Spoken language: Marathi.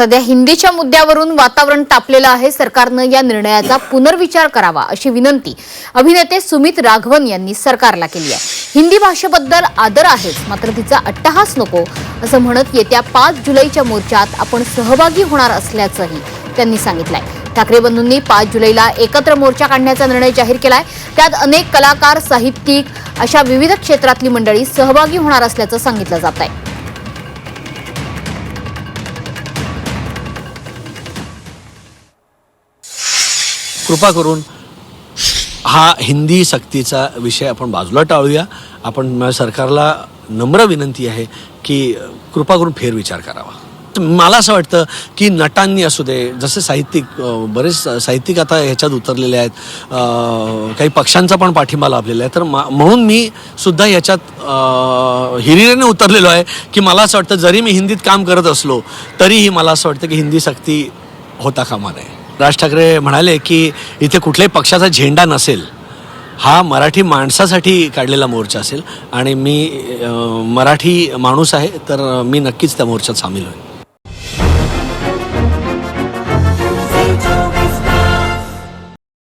सध्या हिंदीच्या मुद्द्यावरून वातावरण तापलेलं आहे. सरकारनं या निर्णयाचा पुनर्विचार करावा अशी विनंती अभिनेते सुमित राघवन यांनी सरकारला केली आहे. हिंदी भाषेबद्दल आदर आहेच मात्र तिचा अट्टहास नको असं म्हणत येत्या पाच जुलैच्या मोर्चात आपण सहभागी होणार असल्याचंही त्यांनी सांगितलंय. ठाकरे बंधूंनी पाच जुलैला एकत्र मोर्चा काढण्याचा निर्णय जाहीर केलाय. त्यात अनेक कलाकार साहित्यिक अशा विविध क्षेत्रातली मंडळी सहभागी होणार असल्याचं सांगितलं जात आहे कृपा करून हा हिंदी सक्तीचा विषय आपण बाजूला टाळूया. आपण सरकारला नम्र विनंती आहे की कृपा करून फेरविचार करावा. तर मला असं वाटतं की नटांनी असू दे जसे साहित्यिक बरेच साहित्यिक आता ह्याच्यात उतरलेले आहेत काही पक्षांचा पण पाठिंबा लाभलेला आहे. तर म्हणून मी सुद्धा ह्याच्यात हिरिरेने उतरलेलो आहे की मला असं वाटतं जरी मी हिंदीत काम करत असलो तरीही मला असं वाटतं की हिंदी सक्ती होता कामा नये. राज ठाकरे म्हणाले की इथे कुठल्याही पक्षाचा झेंडा नसेल हा मराठी माणसासाठी काढलेला मोर्चा असेल. आणि मी मराठी माणूस आहे तर मी नक्कीच त्या मोर्चात सामील होईल